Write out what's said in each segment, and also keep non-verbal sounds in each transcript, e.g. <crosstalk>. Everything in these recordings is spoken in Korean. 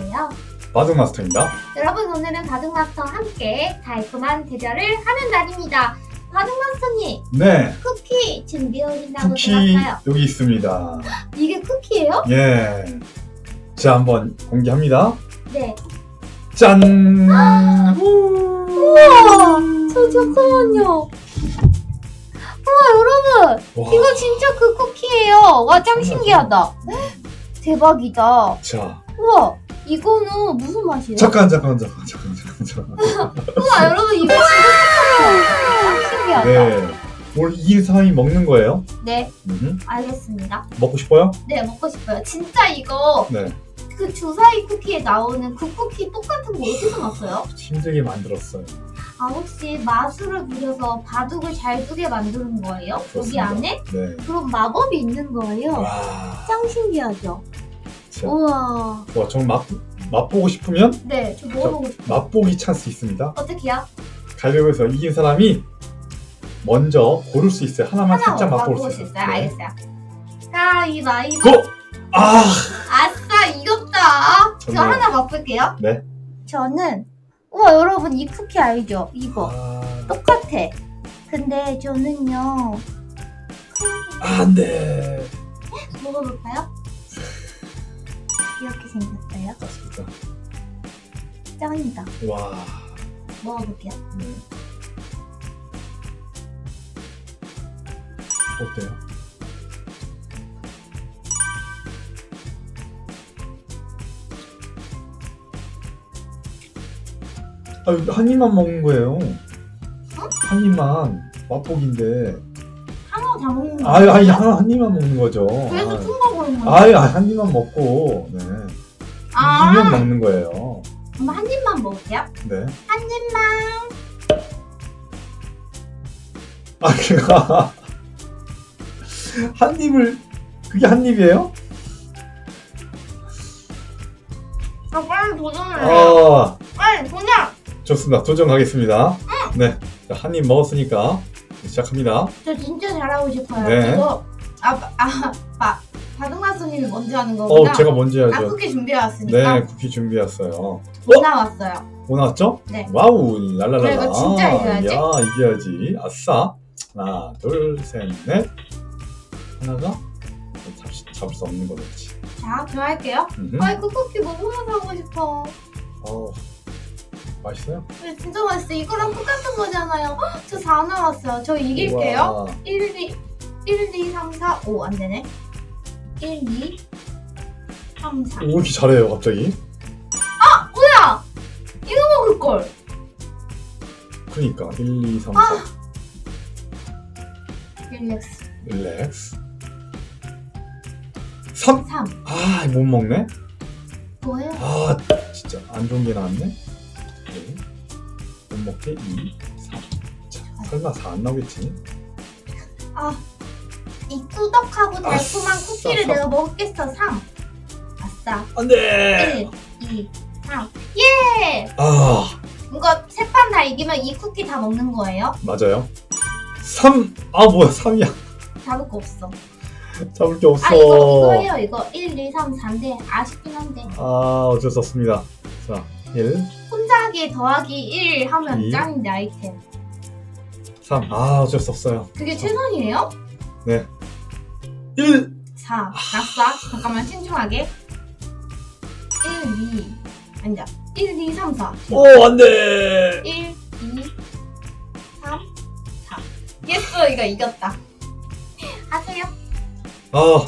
마스터예요. 바둑 마스터입니다. 여러분 오늘은 바둑 마스터와 함께 달콤한 대결을 하는 날입니다. 바둑 마스터님 네, 쿠키 준비해 오신다고 쿠키 들었어요. 여기 있습니다. 이게 쿠키예요? 예. 자, 한번 공개합니다. 네. 짠! 우와, 저 잠깐만요. 우와 여러분, 와, 이거 진짜 그 쿠키예요. 와 짱 신기하다. 대박이다. 자, 우와, 이거는 무슨 맛이에요? 잠깐, 잠깐, 잠깐, 잠깐, 잠깐, 잠깐. 우와 여러분 이거 진짜 신기하다. 네. 오늘 이 사람이 먹는 거예요? 네, 음, 알겠습니다. 먹고 싶어요? 네, 먹고 싶어요. 진짜 이거 네. 그 주사위 쿠키에 나오는 그 쿠키 똑같은 거 어디서 났어요? 힘들게 만들었어요. 아 혹시 마술을 부려서 바둑을 잘 두게 만드는 거예요? 여기 그렇습니다. 안에? 네. 그럼 마법이 있는 거예요? 와, 짱 신기하죠? 자, 우와. 와, 정말 맛, 맛보고 싶으면 네, 저 먹어보고 싶어요. 맛보기 찬스 있습니다. 어떻게요? 가위바위보에서 이긴 사람이 먼저 고를 수 있어요. 하나만 하나 살짝 맛볼 맛보고 수수 있어요. 있어요? 알겠어요. 가위바위보. 고! 아! 아싸 이겼다. 저. 하나 맛볼게요. 네. 저는 우와 여러분 이 쿠키 알죠? 이거 아, 똑같아. 근데 저는요 안 돼. 먹어볼까요? 이렇게 생겼어요. 맞습니다. 짱이다. 와. 먹어볼게요. 네. 어때요? 아, 한 입만 먹는 거예요. 한 입만 맛보기인데. 하나 다 먹는 거 아유, 아니 하나 한 입만 먹는 거죠. 그래서 아유. 큰 거. 아유, 한 입만 먹고, 네. 아, 이면 먹는 거예요. 그럼 한 입만 먹을게요. 네. 한 입만. 아, 그가 <laughs> 한 입을 그게 한 입이에요? 아 빨리 도전해요. 아, 빨리 도전. 좋습니다. 도전하겠습니다. 네, 한 입 먹었으니까 시작합니다. 저 진짜 잘하고 싶어요. 네. 이거 아 아 아, 바둑마스님이 먼저 하는 어, 거구나. 제가 먼저 아 해야죠. 쿠키 준비해왔으니까 네, 쿠키 준비했어요. 못 나왔어요. 뭐 나왔죠? 네. 와우, 랄랄라. 그래, 이거 진짜 이겨야지. 야, 이겨야지. 아싸. 하나, 둘, 셋, 넷. 하나가 잡, 잡을 수 없는 거겠지. 자, 들어갈게요. 음. 아이 그 쿠키 너무나 사고 싶어. 어, 맛있어요? 근데 진짜 맛있어. 이거랑 똑같은 거잖아요. 헉, 저 4 나왔어요. 저 이길게요. 우와. 1, 2, 1, 2, 3, 4, 5. 안 되네. 1, 2, 3, 4. 오, 왜 이렇게 잘해요, 갑자기? 뭐야! 이거 먹을걸. 그니까 1, 2, 3, 4 릴렉스. 릴렉스 3! 3. 아, 못 먹네? 뭐예요? 아, 진짜 안 좋은 게 나왔네? 네. 못 먹게 2, 3 자, 설마 4 안 나오겠지? 아, 이 꾸덕하고 달콤한 아싸, 쿠키를. 내가 먹겠어. 3. 아싸. 안 돼! 1, 2, 3. 예! 아, 이거 세 판 다 이기면 이 쿠키 다 먹는 거예요? 맞아요 3! 아, 뭐야, 3이야 잡을 거 없어. 잡을 게 없어 아, 이거, 이거예요. 이거 1, 2, 3, 4인데 아쉽긴 한데. 아, 어쩔 수 없습니다 자, 1, 혼자 하기 더하기 1 하면 이. 짱인데 아이템. 3 아, 어쩔 수 없어요 그게 최선이에요? 1! 4. 낙사. 잠깐만 신중하게. 1, 2. 아니다. 1, 2, 3, 4. 오, 안 돼! 1, 2, 3, 4. 예스! 이거 이겼다. 하세요. 아,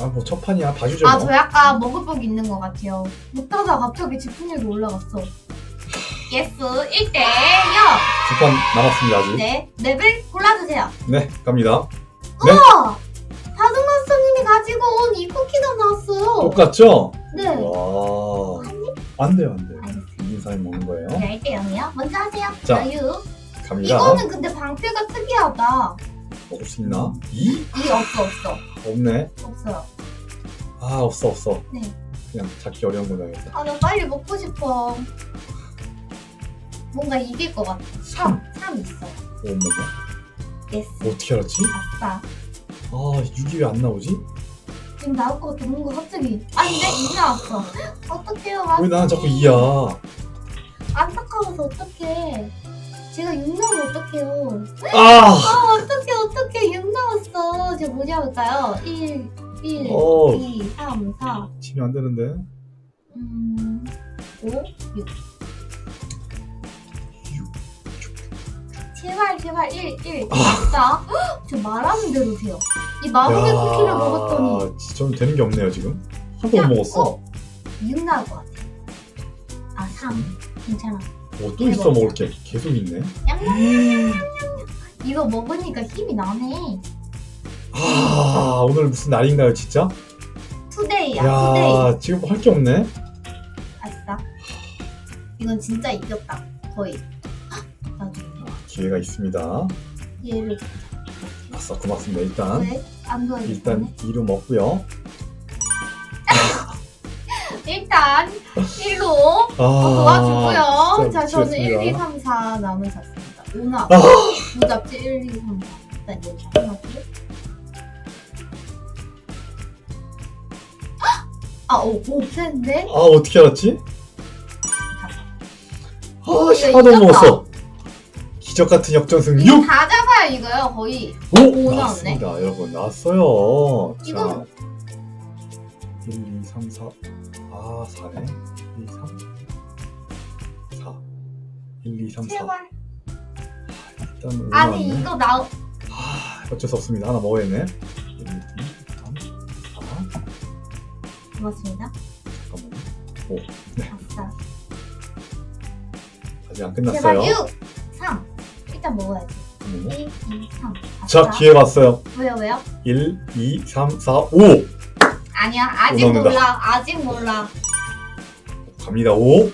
아, 뭐, 첫 판이야. 봐주죠. 아, 뭐. 저 약간 복 있는 것 같아요. 못하다 갑자기 집중력이 올라갔어. 예스! 1대 0! 두판 남았습니다, 아직. 네. 랩을 골라주세요. 네, 갑니다. 네. 우와! 다둥마스터님이 가지고 온 이 쿠키가 나왔어요. 똑같죠? 네. 와. 안 돼요, 안 돼요. 알겠습니다. 이긴 사람이 먹는 거예요. 네, 1대 0이요. 먼저 하세요. 자, 자유. 갑니다. 이거는 근데 방패가 특이하다. 먹을 수 있나? 이? 이 없어, 없어. 없네. 없어요. 아, 없어, 없어. 네. 그냥 잡기 어려운 거다, 아, 나 빨리 먹고 싶어. 뭔가 이길 것 같아. 3. 3 있어. 오, 뭐야? 예스. 어떻게 알았지? 아싸. 아, 6이 왜 안 나오지? 지금 나올 것 같아. 뭔가 갑자기. 아닌데? 이 나왔어. 어떡해요. 아, 왜 나는 자꾸 2야? 안타까워서 어떡해. 제가 6 나오면 어떡해요. 아! 아, 어떡해, 어떡해. 6 나왔어. 제가 뭐지 해볼까요? 1, 1, 어. 2, 3, 4, 치면 안 되는데. 음, 5, 6. 제발, 제발, 1, 1. 맞다. 저 말하는 대로 돼요. 이 마법의 쿠키를 먹었더니 좀 되는 게 없네요, 지금. 한 번 먹었어. 어, 6 나올 것 같아. 아, 3. 괜찮아. 어, 또 있어, 먹을 게. 계속 있네. 이거 먹으니까 힘이 나네. 아, 오늘 무슨 날인가요, 진짜? 투데이야, 투데이. 야, 지금 할 게 없네. 아싸. 이건 진짜 이겼다. 거의. 기회가 있습니다. 얘를 아싸, 고맙습니다. 일단. 왜? 안. 일단 이름 없고요. <laughs> 일단 1로 아, 도와주고요. 자, 진짜 저는 1, 2, 미치겠습니다. 3, 4 남을 샀습니다. 5나. 아. 무잡지 1, 2, 3, 4. 일단 이거 하나, 둘. 아, 오, 오, 센데? 아, 어떻게 알았지? 아, 샤도. 먹었어. 기적 같은 역전승 이거 6! 다 잡아야 이거요, 거의. 오! 오 나왔습니다. 여러분, 나왔어요. 자. 이거- 1, 2, 3, 4. 아, 4네. 1, 2, 3. 4. 1, 2, 3, 4. 제발. 일단 5 아니, 나왔네. 이거 나, 아, 어쩔 수 없습니다. 하나 먹어야겠네. 1, 2, 3, 4. 고맙습니다. 잠깐만요. 아싸. 아직 안 제발 끝났어요. 6, 3. 일단 먹어야지. 잠깐만요. 1, 2, 3. 자, 기회가 왔어요. 왜요, 왜요? 1, 2, 3, 4, 5. 아니야, 아직 오, 나옵니다. 몰라. 아직 몰라. 갑니다. 5.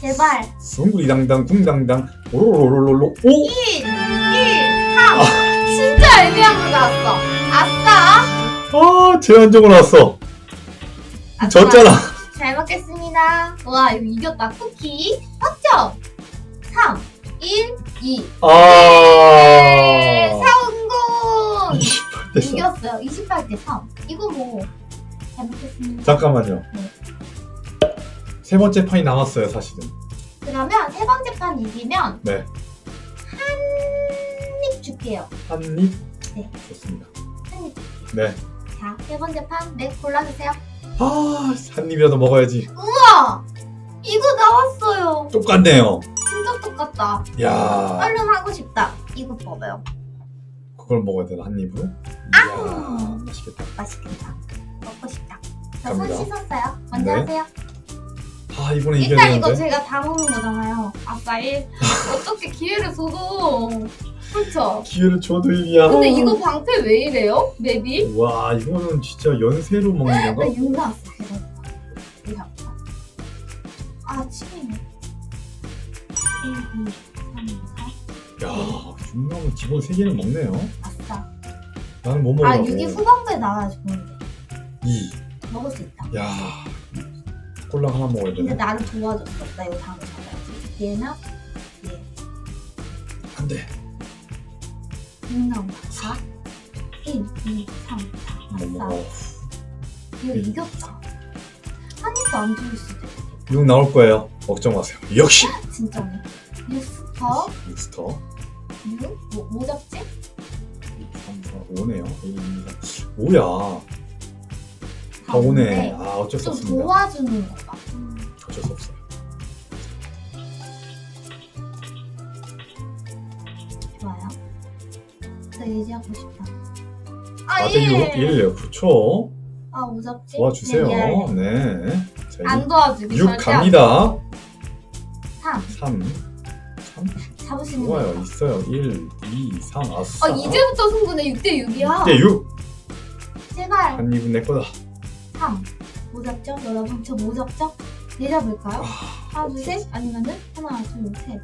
제발. 숭구리당당 쿵당당 오로로로로로 5. 1, 1, 3. 진짜 애매한 거 나왔어. 아싸. 아, 제한적으로 나왔어. 아싸. 졌잖아. 잘 먹겠습니다. 와, 이거 이겼다. 쿠키. 확정. 3, 1, 2. 아. 네, 성공. 28대 4. 이겼어요. 28대 3. 이거 뭐. 잘 먹겠습니다. 잠깐만요. 네. 세 번째 판이 남았어요, 사실은. 그러면 세 번째 판 이기면 네. 한입 줄게요. 한 입. 네. 좋습니다. 한입. 네. 자, 세 번째 판. 네, 골라주세요. 아, 한 입이라도 먹어야지. 우와! 이거 나왔어요. 똑같네요. 똑같다. 야, 얼른 하고 싶다. 이거 봐봐요. 그걸 먹어야 되나 한 입으로? 아! 이야, 맛있겠다. 맛있겠다. 먹고 싶다. 자, 손 갑니다. 씻었어요. 먼저 네. 하세요. 아, 이번에 이겨야 일단 이거 되는데. 제가 다 먹는 거잖아요. 아싸 1. <laughs> 어떻게 기회를 줘도. 그렇죠. 기회를 줘도 입이야. 근데 이거 방패 왜 이래요? 맵이? 와, 이거는 진짜 연세로 먹는 나 건가? 6 나왔어. 이거 아파. 아, 치미네. 1, 2, 3, 4. 야, 중남은 기본 3개는 먹네요. 아싸. 나는 못 아, 먹으라고. 6이 후반부에 나와야지 보는데. 2. 먹을 수 있다. 야, 꼴랑 하나 먹어야 근데 되네. 나를 도와줬어. 나 이거 다음에 잡아야지. 얘나 얘. 안 돼. 6 나온다. 4, 1, 2, 3, 4. 못 아싸. 먹어. 이거 이겼다. 한 입도 안 죽일 수도 있겠다. 6 나올 거예요. 걱정 마세요. 역시! <laughs> 진짜네. 6스터, 믹스터. 6? 뭐, 뭐 잡지? 3, 4, 5네요. 1, 2, 3. 뭐야. 다 오네. 아, 어쩔 수 좀 없습니다. 도와주는 거다. 어쩔 수 없어요. 좋아요. 나 예지하고 싶다. 아, 4대 6, 1! 1. 그렇죠. 아, 뭐 잡지? 도와주세요. 네, 미안해. 네. 자, 안 도와주기 6 절대 갑니다. 3. 3. 3. 잡을 수 있는 좋아요. 거. 있어요. 1, 2, 3. 아싸. 아, 이제부터 승부네. 6대 6이야. 6대 6. 제발. 한 입은 내 거다. 3. 뭐 잡죠? 여러분, 저 뭐 잡죠? 네 잡을까요? 아, 하나, 둘, 셋? 아니면은 하나, 둘, 셋.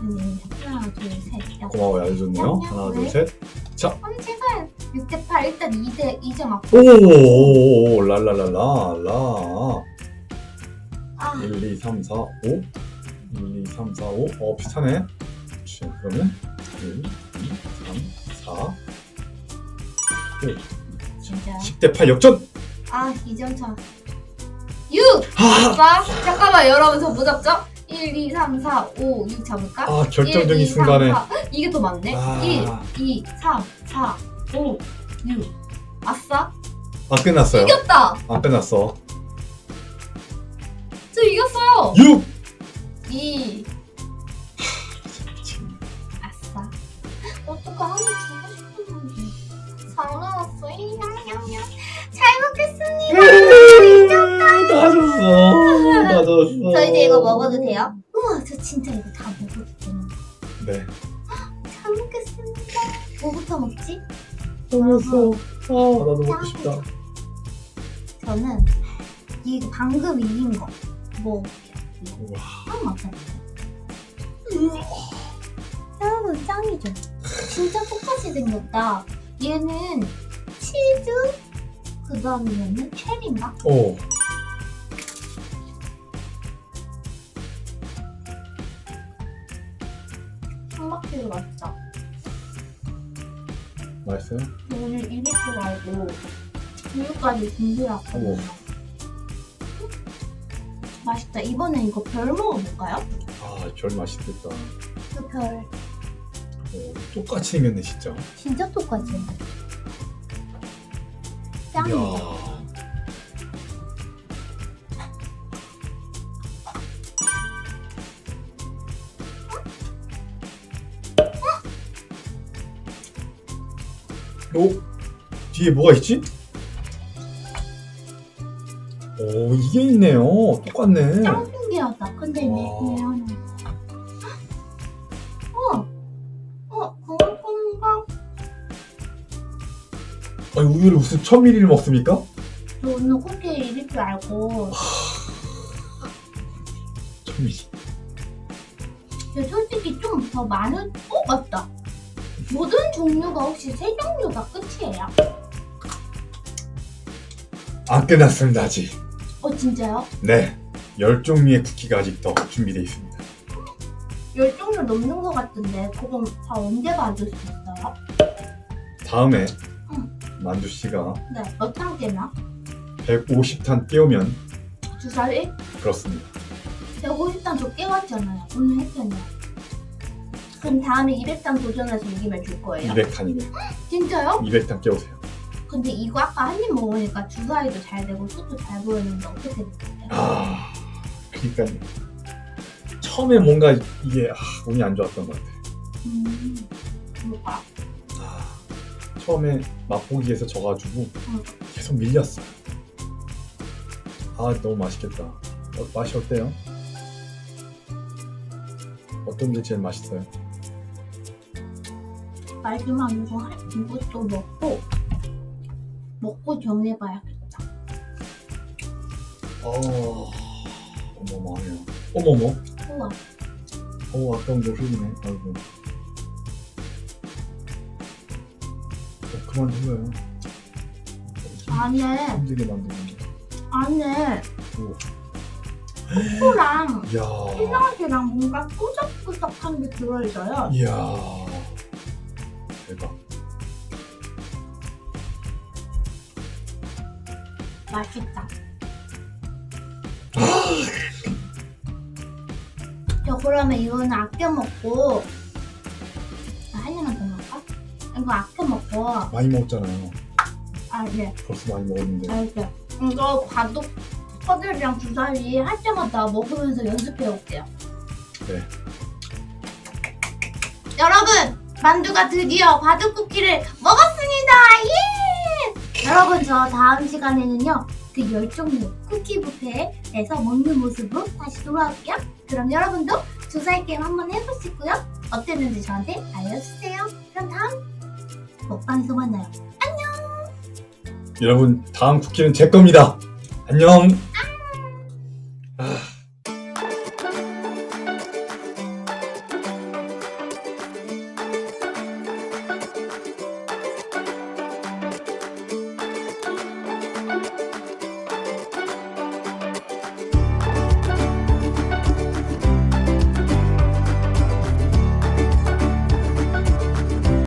아니, 하나, 둘, 셋. 야. 고마워요. 알려줬네요. 하나, 둘, 셋. 아니, 제발. 6대 8. 일단 2대 2점 앞. 오, 랄랄랄라, 라. 아, 1, 2, 3, 4, 5. 1, 2, 3, 4, 5. 어, 비슷하네. 그렇지. 그러면 1, 2, 3, 4, 5. 진짜. 10대 8 역전! 아, 2점 차. 6! 아, 자, 잠깐만, 여러분, 저 무섭죠? 1, 2, 3, 4, 5, 6 잡을까? 아 결정적인 1, 2, 3, 순간에 4. 이게 더 많네? 아. 1, 2, 3, 4, 5, 6. 아싸? 안 끝났어요. 이겼다! 안 끝났어. 저 이겼어요! 6! 2, 미친. 아싸. 어떡하, 하나 주고 싶었는데. 사나웠어. 냠냠냠. 잘 먹겠습니다. 다 줬어. 다 줬어. 저 이제 이거 먹어도 돼요? 우와, 저 진짜 이거 다 먹어도 되는 네. 잘 먹겠습니다. 뭐부터 먹지? 너무했어. 아, 나도 먹고 싶다. 저는 이 방금 이긴 거먹 한 맛에. 여러분 짱이죠? 진짜 똑같이 생겼다. 얘는 치즈, 그 다음에 얘는 체리인가? 오. 한바퀴로 맛있다. 맛있어요? 오늘 2리터 말고 우유까지 준비해왔거든요. 맛있다. 이번엔 이거 별 먹어볼까요? 아, 별 맛있겠다. 그 별. 오, 똑같이 생겼네, 진짜. 진짜 똑같이. 짱이죠? 이야. 오, 뒤에 뭐가 있지? 오, 이게 있네요. 똑같네. 짱 신기하다. 근데 왜, 와. 거야? 어! 어, 그걸 건가? 아니, 우유를 무슨 천 미리를 먹습니까? 저 오늘 쿠키 이릴 줄 알고. 천 미리. 근데 솔직히 좀 더 많은, 어, 맞다. 모든 종류가 혹시 세 종류가 끝이에요? 안 끝났습니다, 아직. 어, 진짜요? 네. 열 종류의 쿠키가 아직 더 준비되어 있습니다. 열 종류 넘는 것 같은데, 그럼 다 언제 받을 수 있어요? 다음에 응. 만두 씨가 네, 몇탕 깨나? 150탄 깨우면 주사위? 그렇습니다. 150단 저 깨웠잖아요. 오늘 했잖아요. 그럼 다음에 200단 도전해서 이기면 줄 거예요? 200탄이네. 진짜요? 200탄 깨우세요. 근데 이거 아까 한 입 먹으니까 주사위도 잘 되고 속도 잘 보였는데 어떻게 됐어요? 아, 그러니까 처음에 뭔가 이게 아, 운이 안 좋았던 것 같아. 음, 뭐가? 아, 처음에 맛보기에서 져가지고 응. 계속 밀렸어. 아, 너무 맛있겠다. 어, 맛이 어때요? 어떤 게 제일 맛있어요? 마지막 이거 한 이것도 먹고 먹고 정해봐야겠다. 어, 어머머하네요. 어머머. 우와, 어, 아까운 거 흘리네. 아이고. 어, 그만 흘려요. 안에 힘들게 만드는 거. 안에 오. 코코랑 이야. 피넛이랑 뭔가 꾸덕꾸덕한 게 들어있어요. 이야. 대박. 맛있다. 저 그러면 이거는 아껴 먹고 아, 한 입만 더 먹을까? 이거 아껴 먹고 많이 먹었잖아요. 아 네. 벌써 많이 먹었는데. 알겠어요. 이거 바둑 퍼즐이랑 주사위 할 때마다 먹으면서 연습해 올게요. 네. 여러분 만두가 드디어 바둑 쿠키를 먹었습니다. 예! 여러분 저 다음 시간에는요 그 열종류 쿠키 뷔페에서 먹는 모습으로 다시 돌아올게요. 그럼 여러분도 주사위 게임 한번 해보시고요. 어땠는지 저한테 알려주세요. 그럼 다음 먹방에서 만나요. 여러분, 다음 쿠키는 제 겁니다. 안녕. 아!